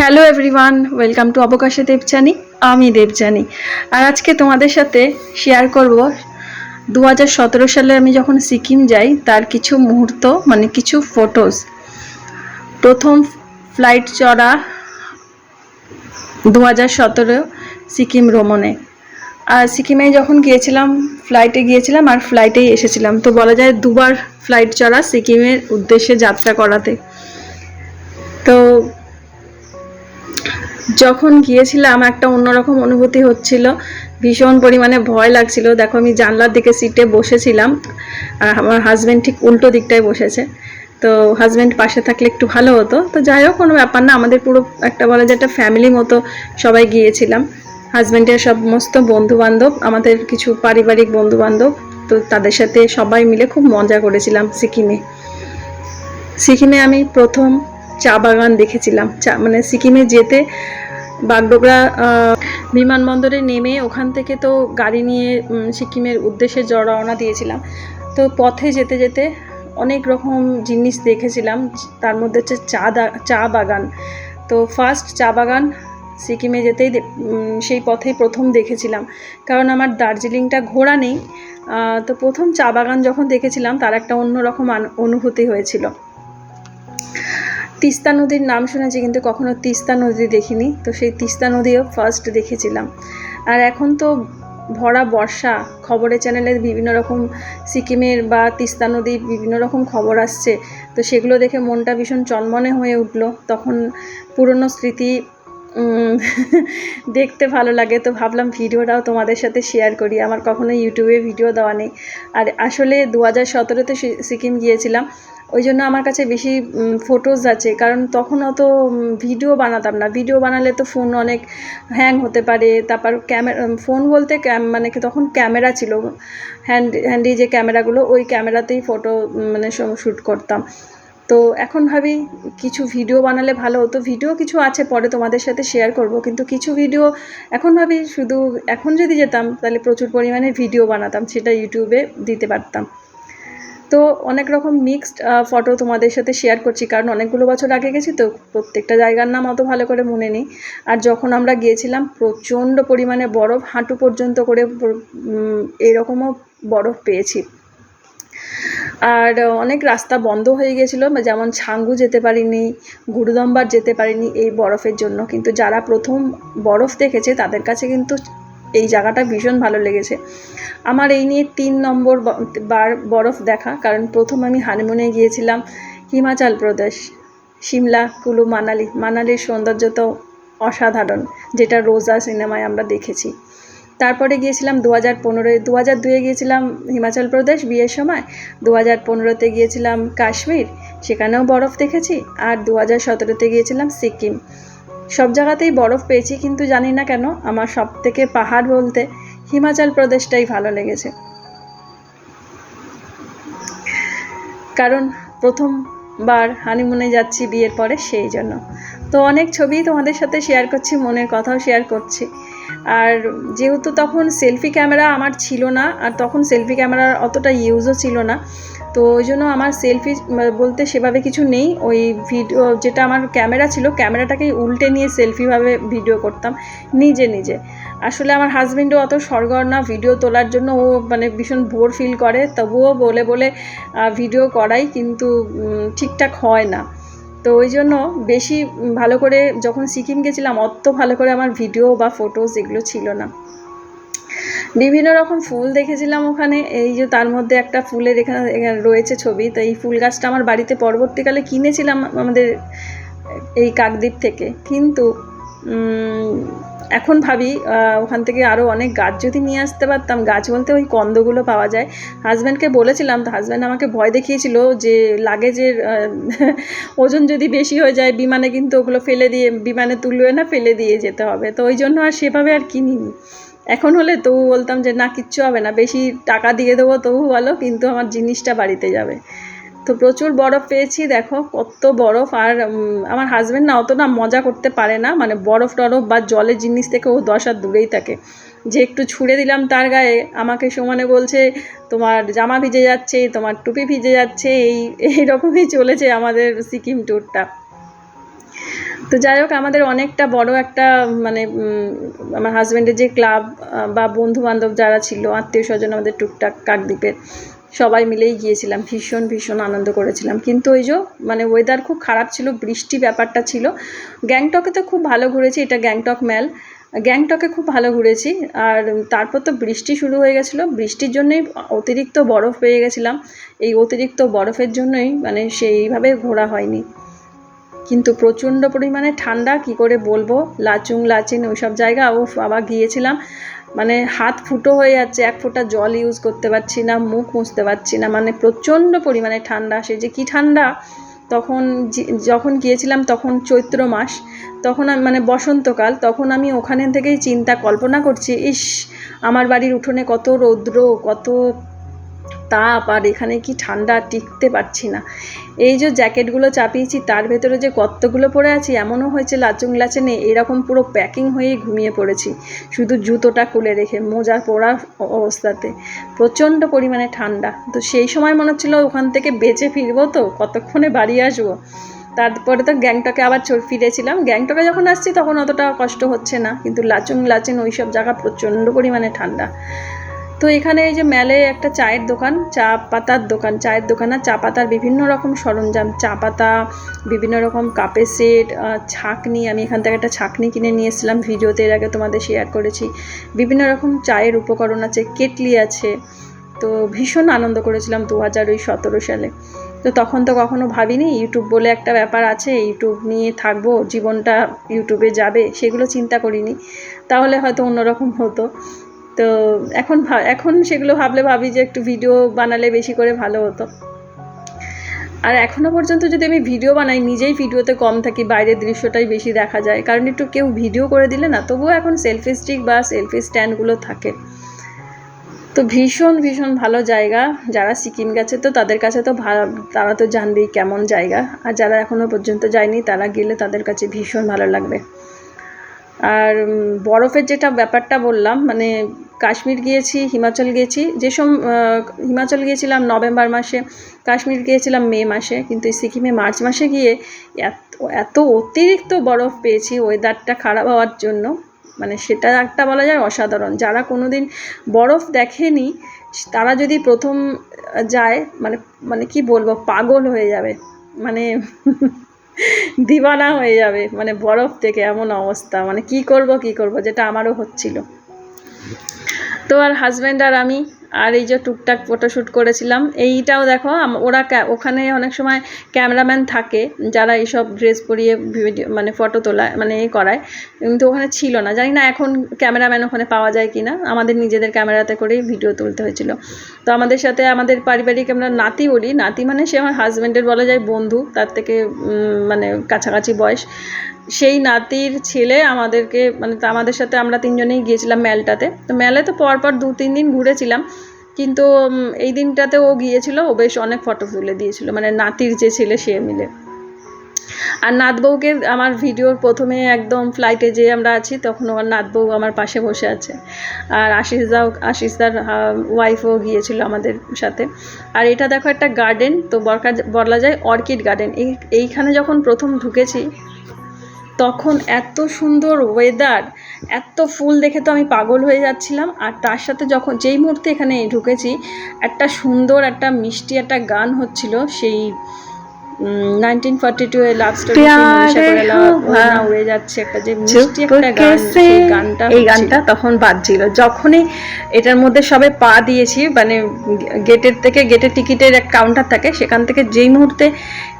Hello everyone welcome to অবকাশে দেবজানি আমি দেবজানি আর আজকে তোমাদের সাথে শেয়ার করব দু হাজার সতেরো সালে আমি যখন সিকিম যাই, তার কিছু মুহূর্ত মানে কিছু ফটোজ প্রথম ফ্লাইট চড়া দু হাজার সতেরো সিকিম ভ্রমণে। আর সিকিমে যখন গিয়েছিলাম ফ্লাইটে গিয়েছিলাম আর ফ্লাইটেই এসেছিলাম। তো বলা যায় দুবার ফ্লাইট চড়া সিকিমের উদ্দেশ্যে যাত্রা করাতে। তো যখন গিয়েছিলাম, একটা অন্যরকম অনুভূতি হচ্ছিল। ভীষণ পরিমাণে ভয় লাগছিল। দেখো, আমি জানলার দিকে সিটে বসেছিলাম। আর আমার হাজব্যান্ড ঠিক উল্টো দিকটায় বসেছে। তো হাজব্যান্ড পাশে থাকলে একটু ভালো হতো। তো যাই হোক, কোনো ব্যাপার না। আমাদের পুরো একটা বলা যায় একটা ফ্যামিলি মতো সবাই গিয়েছিলাম। হাজব্যান্ডের সমস্ত বন্ধু বান্ধব আমাদের কিছু পারিবারিক বন্ধু বান্ধব তো তাদের সাথে সবাই মিলে খুব মজা করেছিলাম সিকিমে। সিকিমে আমি প্রথম চা বাগান দেখেছিলাম। চা মানে সিকিমে যেতে বাগডোগরা বিমানবন্দরে নেমে ওখান থেকে তো গাড়ি নিয়ে সিকিমের উদ্দেশ্যে রওনা দিয়েছিলাম। তো পথে যেতে যেতে অনেক রকম জিনিস দেখেছিলাম। তার মধ্যে হচ্ছে চা চা বাগান। তো ফার্স্ট চা বাগান সিকিমে যেতেই সেই পথেই প্রথম দেখেছিলাম। কারণ আমার দার্জিলিংটা ঘোরা নেই। তো প্রথম চা বাগান যখন দেখেছিলাম, তার একটা অন্যরকম অনুভূতি হয়েছিল। তিস্তা নদীর নাম শুনেছি, কিন্তু কখনো তিস্তা নদী দেখিনি। তো সেই তিস্তা নদীও ফার্স্ট দেখেছিলাম। আর এখন তো ভরা বর্ষা, খবরের চ্যানেলে বিভিন্ন রকম সিকিমের বা তিস্তা নদীর বিভিন্ন রকম খবর আসছে। তো সেগুলো দেখে মনটা ভীষণ চনমনে হয়ে উঠল। তখন পুরনো স্মৃতি দেখতে ভালো লাগে। তো ভাবলাম ভিডিওটাও তোমাদের সাথে শেয়ার করি। আমার কখনো ইউটিউবে ভিডিও দেওয়া নেই। আর আসলে দু হাজার সতেরোতে সিকিম গিয়েছিলাম। ওই জন্য আমার কাছে বেশি ফটোজ আছে। কারণ তখন অত ভিডিও বানাতাম না। ভিডিও বানালে তো ফোন অনেক হ্যাং হতে পারে। তারপর ক্যামেরা ফোন বলতে মানে কি তখন ক্যামেরা ছিল। হ্যান্ড হ্যান্ডি যে ক্যামেরাগুলো ওই ক্যামেরাতেই ফটো মানে শ্যুট করতাম। তো এখন ভাবি, কিছু ভিডিও বানালে ভালো হতো। ভিডিও কিছু আছে, পরে তোমাদের সাথে শেয়ার করব। কিন্তু কিছু ভিডিও এখন ভাবি শুধু, এখন যদি যেতাম, তাহলে প্রচুর পরিমাণে ভিডিও বানাতাম। সেটা ইউটিউবে দিতে পারতাম। তো অনেক রকম মিক্সড ফটো তোমাদের সাথে শেয়ার করছি। কারণ অনেকগুলো বছর আগে গেছি তো প্রত্যেকটা জায়গার নাম অত ভালো করে মনে নেই। আর যখন আমরা গিয়েছিলাম, প্রচণ্ড পরিমাণে বরফ, হাঁটু পর্যন্ত করে এরকমও বরফ পেয়েছি। আর অনেক রাস্তা বন্ধ হয়ে গিয়েছিল যেমন ছাঙ্গু যেতে পারিনি, গুরুদম্বার যেতে পারিনি এই বরফের জন্য। কিন্তু যারা প্রথম বরফ দেখেছে, তাদের কাছে কিন্তু এই জায়গাটা ভীষণ ভালো লেগেছে। আমার এই নিয়ে তিন নম্বর বার বরফ দেখা, কারণ প্রথম আমি হানিমুনে গিয়েছিলাম হিমাচল প্রদেশ, সিমলা, কুলু, মানালি। মানালির সৌন্দর্য তো অসাধারণ, যেটা রোজা সিনেমায় আমরা দেখেছি। তারপরে গিয়েছিলাম দু হাজার পনেরোয় দু হাজার দুয়ে গিয়েছিলাম হিমাচল প্রদেশ বিয়ের সময় দু হাজার পনেরোতে গিয়েছিলাম কাশ্মীর, সেখানেও বরফ দেখেছি, আর দু হাজার সতেরোতে গিয়েছিলাম সিকিম। সব জায়গাতেই বরফ পেয়েছি, কিন্তু জানি না কেন আমার সব থেকে পাহাড় বলতে হিমাচল প্রদেশটাই ভালো লেগেছে। কারণ প্রথমবার হানিমুনে যাচ্ছি বিয়ের পরে সেই জন্য। তো অনেক ছবি তোমাদের সাথে শেয়ার করছি, মনের কথাও শেয়ার করছি। আর যেহেতু তখন সেলফি ক্যামেরা আমার ছিল না, আর তখন সেলফি ক্যামেরার অতটা ইউজও ছিল না তো ওই জন্য আমার সেলফি বলতে সেভাবে কিছু নেই। ওই ভিডিও যেটা আমার ক্যামেরা ছিল ক্যামেরাটাকেই উল্টে নিয়ে সেলফিভাবে ভিডিও করতাম, নিজে নিজে। আসলে আমার হাজবেন্ডও অত সরগর না ভিডিও তোলার জন্য ও মানে ভীষণ বোর ফিল করে, তবুও বলে বলে ভিডিও করাই, কিন্তু ঠিকঠাক হয় না। তো ওই জন্য বেশি ভালো করে যখন সিকিম গেছিলাম, অত ভালো করে আমার ভিডিও বা ফটোজ এগুলো ছিল না। বিভিন্ন রকম ফুল দেখেছিলাম ওখানে। এই যে তার মধ্যে একটা ফুলের এখানে রয়েছে ছবি। তো এই ফুল গাছটা আমার বাড়িতে পরবর্তীকালে কিনেছিলাম আমাদের এই কাকদ্বীপ থেকে। কিন্তু এখন ভাবি ওখান থেকে আরও অনেক গাছ যদি নিয়ে আসতে পারতাম, গাছ বলতে ওই কন্দগুলো পাওয়া যায়। হাজব্যান্ডকে বলেছিলাম, তো হাজব্যান্ড আমাকে ভয় দেখিয়েছিল যে লাগেজের ওজন যদি বেশি হয়ে যায়, বিমানে কিন্তু ওগুলো ফেলে দিয়ে, বিমানে তুলবে না, ফেলে দিয়ে যেতে হবে। তো ওই জন্য আর সেভাবে আর কিনিনি। এখন হলে তবু বলতাম যে, না, কিচ্ছু হবে না, বেশি টাকা দিয়ে দেবো তবু ভালো কিন্তু আমার জিনিসটা বাড়িতে যাবে। তো প্রচুর বরফ পেয়েছি, দেখো কত বরফ, আর আমার হাজব্যান্ড না অত না মজা করতে পারে না মানে বরফ টরফ বা জলের জিনিস থেকে ও দশ হাত দূরেই থাকে। যে একটু ছুঁড়ে দিলাম তার গায়ে, আমাকে সমানে বলছে, তোমার জামা ভিজে যাচ্ছে, তোমার টুপি ভিজে যাচ্ছে, এই এই রকমই চলেছে আমাদের সিকিম ট্যুরটা তো যাই হোক, আমাদের অনেকটা বড় একটা মানে আমার হাজব্যান্ডের যে ক্লাব বা বন্ধু বান্ধব যারা ছিল আত্মীয় স্বজন আমাদের টুকটাক কাকদ্বীপের, সবাই মিলেই গিয়েছিলাম। ভীষণ ভীষণ আনন্দ করেছিলাম। কিন্তু ওই যে মানে ওয়েদার খুব খারাপ ছিল, বৃষ্টি ব্যাপারটা ছিল। গ্যাংটকে তো খুব ভালো ঘুরেছি, এটা গ্যাংটক ম্যাল গ্যাংটকে খুব ভালো ঘুরেছি, আর তারপর তো বৃষ্টি শুরু হয়ে গেছিল। বৃষ্টির জন্যই অতিরিক্ত বরফ পেয়ে গেছিলাম। এই অতিরিক্ত বরফের জন্যই মানে সেইভাবে ঘোরা হয়নি। কিন্তু প্রচণ্ড পরিমাণে ঠান্ডা, কি করে বলব? লাচুং লাচিন ওইসব জায়গা। ও আবার গিয়েছিলাম। মানে হাত ফুটো হয়ে যাচ্ছে, এক ফোঁটা জল ইউজ করতে পারছি না, মুখ মুছতে পারছি না। মানে প্রচণ্ড পরিমাণে ঠান্ডা। সে যে কি ঠান্ডা? তখন যখন গিয়েছিলাম তখন চৈত্র মাস। তখন মানে বসন্তকাল। তখন আমি ওখানে থেকেই চিন্তা কল্পনা করছি, ইস, আমার বাড়ির উঠোনে কত রৌদ্র, কত তাপ আর এখানে কি ঠান্ডা টিকতে পারছি না। এই যে জ্যাকেটগুলো চাপিয়েছি, তার ভেতরে যে কত্তগুলো পরে আছি, এমনও হয়েছে লাচুং লাচেনে এরকম পুরো প্যাকিং হয়ে ঘুমিয়ে পড়েছি। শুধু জুতোটা খুলে রেখে, মোজা পরা অবস্থাতে। প্রচণ্ড পরিমাণে ঠান্ডা। তো সেই সময় মনে হচ্ছিল ওখান থেকে বেঁচে ফিরবো তো, কতক্ষণে বাড়ি আসব? তারপরে তো গ্যাংটকে আবার ফিরেছিলাম। গ্যাংটকে যখন আসছি তখন অতটা কষ্ট হচ্ছে না, কিন্তু লাচুং লাচেন ওই সব জায়গা প্রচণ্ড পরিমাণে ঠান্ডা। তো এখানে এই যে মেলে একটা চায়ের দোকান, চা পাতার দোকান, চায়ের দোকান আর চা পাতার বিভিন্ন রকম সরঞ্জাম, চা পাতা, বিভিন্ন রকম কাপের সেট ছাঁকনি, আমি এখান থেকে একটা ছাঁকনি কিনে নিয়ে এসেছিলাম ভিডিওতে, এর আগে তোমাদের শেয়ার করেছি। বিভিন্ন রকম চায়ের উপকরণ আছে, কেটলি আছে। তো ভীষণ আনন্দ করেছিলাম দু হাজার ওই সতেরো সালে। তো তখন তো কখনো ভাবিনি, ইউটিউব বলে একটা ব্যাপার আছে, ইউটিউব নিয়ে থাকব, জীবনটা ইউটিউবে যাবে, সেগুলো চিন্তা করিনি। তাহলে হয়তো অন্যরকম হতো। তো এখন এখন সেগুলো ভাবলে ভাবি যে একটু ভিডিও বানালে বেশি করে ভালো হতো। আর এখনও পর্যন্ত যদি আমি ভিডিও বানাই, নিজেই ভিডিওতে কম থাকি, বাইরের দৃশ্যটাই বেশি দেখা যায়। কারণ একটু কেউ ভিডিও করে দিলে না, তবুও এখন সেলফি স্টিক বা সেলফি স্ট্যান্ডগুলো থাকে। তো ভীষণ ভীষণ ভালো জায়গা। যারা সিকিম গেছে তো তাদের কাছে তো তারা তো জানবেই কেমন জায়গা। আর যারা এখনও পর্যন্ত যায়নি, তারা গেলে তাদের কাছে ভীষণ ভালো লাগবে। আর বরফের যেটা ব্যাপারটা বললাম মানে কাশ্মীর গিয়েছি, হিমাচল গিয়েছি, যে সব হিমাচল গিয়েছিলাম নভেম্বর মাসে, কাশ্মীর গিয়েছিলাম মে মাসে, কিন্তু এই সিকিমে মার্চ মাসে গিয়ে এত এত অতিরিক্ত বরফ পেয়েছি ওয়েদারটা খারাপ হওয়ার জন্য। মানে সেটা একটা বলা যায় অসাধারণ। যারা কোনো দিন বরফ দেখেনি, তারা যদি প্রথম যায় মানে মানে কি বলব, পাগল হয়ে যাবে। মানে দিওয়ানা হয়ে যাবে। মানে বরফ থেকে এমন অবস্থা। মানে কি করব কি করব, যেটা আমারও হচ্ছিল। তো আর হাজব্যান্ড আর আমি আর এই যে টুকটাক ফটোশ্যুট করেছিলাম, এইটাও দেখো ওরা ওখানে অনেক সময় ক্যামেরাম্যান থাকে যারা এইসব ড্রেস পরিয়ে ভিডিও মানে ফটো তোলা মানে এ করায়। কিন্তু ওখানে ছিল না, জানি না এখন ক্যামেরাম্যান ওখানে পাওয়া যায় কি না আমাদের নিজেদের ক্যামেরাতে করেই ভিডিও তুলতে হয়েছিল। তো আমাদের সাথে আমাদের পারিবারিক আমরা নাতি বলি, নাতি মানে সে আমার হাজব্যান্ডের বলা যায় বন্ধু, তার থেকে মানে কাছাকাছি বয়স। সেই নাতির ছেলে আমাদেরকে মানে আমাদের সাথে আমরা তিনজনেই গিয়েছিলাম মেলটাতে। তো মেলে তো পরপর দু তিন দিন ঘুরেছিলাম। কিন্তু এই দিনটাতে ও গিয়েছিল, ও বেশ অনেক ফটো তুলে দিয়েছিল মানে নাতির যে ছেলে সে মিলে। আর নাতবউকে আমার ভিডিওর প্রথমে একদম ফ্লাইটে যে আমরা আছি, তখন আমার নাতবউ আমার পাশে বসে আছে। আর আশিসদাও, আশিসদার ওয়াইফও গিয়েছিল আমাদের সাথে। আর এটা দেখো একটা গার্ডেন তো বলা যায় অর্কিড গার্ডেন এই, এইখানে যখন প্রথম ঢুকেছি তখন এত সুন্দর ওয়েদার এত ফুল দেখে তো আমি পাগল হয়ে যাচ্ছিলাম। আর তার সাথে যখন যেই মুহূর্তে এখানে ঢুকেছি, একটা সুন্দর, একটা মিষ্টি একটা গান হচ্ছিল সেই nineteen forty two a love story হুয়া। উড়ে যাচ্ছে একটা যে মিষ্টি একটা চুপকে গান সে সেই গানটা এই গানটা তখন বাজছিল। যখনই এটার মধ্যে সবে পা দিয়েছি মানে গেটের থেকে গেটের টিকিটের এক কাউন্টার থাকে সেখান থেকে যেই মুহূর্তে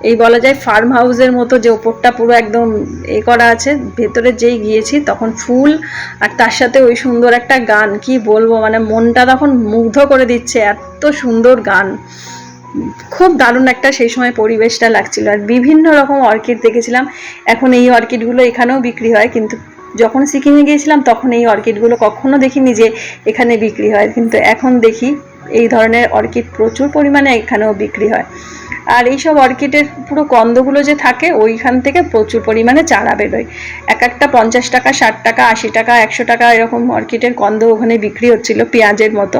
এই বলা যায় ফার্ম হাউসের মতো যে ওপরটা পুরো একদম এ করা আছে ভেতরে যেই গিয়েছি তখন ফুল আর তার সাথে ওই সুন্দর একটা গান কি বলব মানে মনটা তখন মুগ্ধ করে দিচ্ছে এত সুন্দর গান। খুব দারুণ একটা সেই সময় পরিবেশটা লাগছিল। আর বিভিন্ন রকম অর্কিড দেখেছিলাম। এখন এই অর্কিডগুলো এখানেও বিক্রি হয়। কিন্তু যখন সিকিমে গিয়েছিলাম, তখন এই অর্কিডগুলো কখনো দেখিনি যে এখানে বিক্রি হয়। কিন্তু এখন দেখি এই ধরনের অর্কিড প্রচুর পরিমাণে এখানেও বিক্রি হয়। আর এইসব অর্কিডের পুরো কন্দগুলো যে থাকে, ওইখান থেকে প্রচুর পরিমাণে চারা বেরোয়। এক একটা পঞ্চাশ টাকা, ষাট টাকা, আশি টাকা, একশো টাকা এরকম অর্কিডের কন্দ ওখানে বিক্রি হচ্ছিল পেঁয়াজের মতো।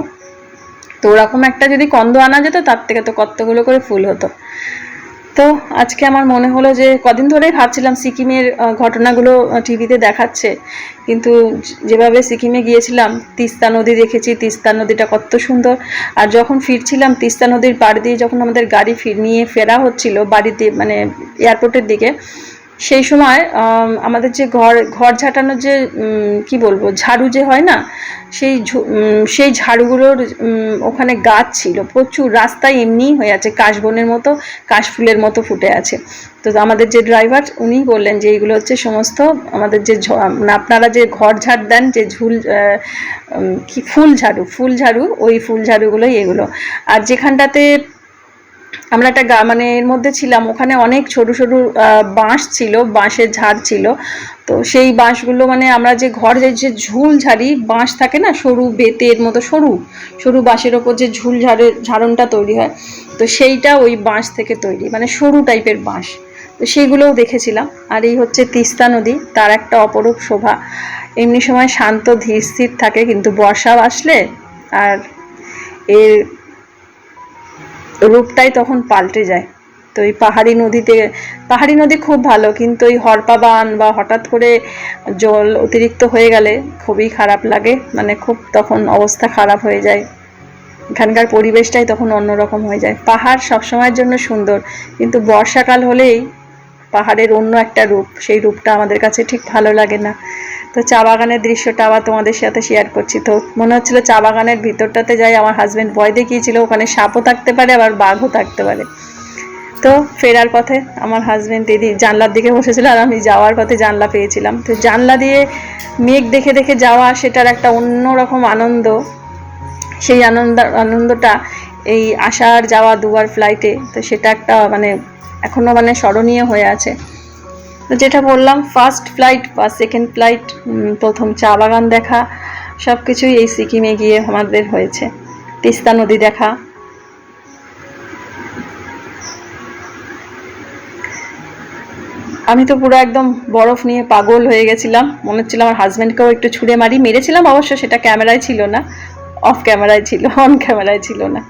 তো ওরকম একটা যদি কন্দ আনা যেত, তার থেকে তো কতগুলো করে ফুল হতো। তো আজকে আমার মনে হলো যে কদিন ধরেই ভাবছিলাম সিকিমের ঘটনাগুলো টিভিতে দেখাচ্ছে। কিন্তু যেভাবে সিকিমে গিয়েছিলাম, তিস্তা নদী দেখেছি, তিস্তা নদীটা কত সুন্দর। আর যখন ফিরছিলাম, তিস্তা নদীর পাড় দিয়ে যখন আমাদের গাড়ি ফির, নিয়ে ফেরা হচ্ছিল বাড়িতে মানে এয়ারপোর্টের দিকে সেই সময় আমাদের যে ঘর ঘর ঝাঁটানোর যে কি বলব, ঝাড়ু যে হয় না, সেই সেই ঝাড়ুগুলোর ওখানে গাছ ছিল, প্রচুর রাস্তায় এমনিই হয়ে আছে, কাশবনের মতো, কাশফুলের মতো ফুটে আছে। তো আমাদের যে ড্রাইভার উনি বললেন যে এইগুলো হচ্ছে সমস্ত আমাদের যে আপনারা যে ঘর ঝাড় দেন, যে ঝুল কি, ফুল ঝাড়ু ফুল ঝাড়ু, ওই ফুল ঝাড়ুগুলোই এগুলো। আর যেখানটাতে আমরা একটা গা মানে এর মধ্যে ছিলাম, ওখানে অনেক সরু সরু বাঁশ ছিল, বাঁশের ঝাড় ছিল। তো সেই বাঁশগুলো মানে আমরা যে ঘর যে যে ঝুল ঝাড়ি, বাঁশ থাকে না, সরু বেতের মতো, সরু সরু বাঁশের ওপর যে ঝুল ঝাড়ের ঝাড়নটা তৈরি হয়। তো সেইটা ওই বাঁশ থেকে তৈরি মানে সরু টাইপের বাঁশ। তো সেইগুলোও দেখেছিলাম। আর এই হচ্ছে তিস্তা নদী, তার একটা অপরূপ শোভা। এমনি সময় শান্ত, ধীর স্থির থাকে, কিন্তু বর্ষা আসলে, আর এর রূপটাই তখন পাল্টে যায়। তো এই পাহাড়ি নদীতে, পাহাড়ি নদী খুব ভালো, কিন্তু এই হরপাবান বা হঠাৎ করে জল অতিরিক্ত হয়ে গেলে খুবই খারাপ লাগে। মানে খুব তখন অবস্থা খারাপ হয়ে যায়। এখানকার পরিবেশটাই তখন অন্যরকম হয়ে যায়। পাহাড় সবসময়ের জন্য সুন্দর, কিন্তু বর্ষাকাল হলেই পাহাড়ের অন্য একটা রূপ, সেই রূপটা আমাদের কাছে ঠিক ভালো লাগে না। তো চা বাগানের দৃশ্যটা আবার তোমাদের সাথে শেয়ার করছি। তো মনে হচ্ছিল চা বাগানের ভিতরটাতে যাই, আমার হাজব্যান্ড ভয় দেখিয়েছিল, ওখানে সাপও থাকতে পারে, আবার বাঘও থাকতে পারে। তো ফেরার পথে আমার হাজব্যান্ড এদি জানলার দিকে বসেছিল, আর আমি যাওয়ার পথে জানলা পেয়েছিলাম। তো জানলা দিয়ে মেঘ দেখে দেখে যাওয়া সেটার একটা অন্যরকম আনন্দ। সেই আনন্দ, আনন্দটা এই আসার যাওয়া দুবার ফ্লাইটে তো সেটা একটা মানে এখনও মানে স্মরণীয় হয়ে আছে। তো যেটা বললাম ফার্স্ট ফ্লাইট বা সেকেন্ড ফ্লাইট প্রথম চা বাগান দেখা সব কিছুই এই সিকিমে গিয়ে আমাদের হয়েছে। তিস্তা নদী দেখা। আমি তো পুরো একদম বরফ নিয়ে পাগল হয়ে গেছিলাম। মনে হচ্ছিল আমার হাজব্যান্ডকেও একটু ছুঁড়ে মারি। মেরেছিলাম অবশ্য, সেটা ক্যামেরায় ছিল না। অফ ক্যামেরায় ছিল অন ক্যামেরায় ছিল না।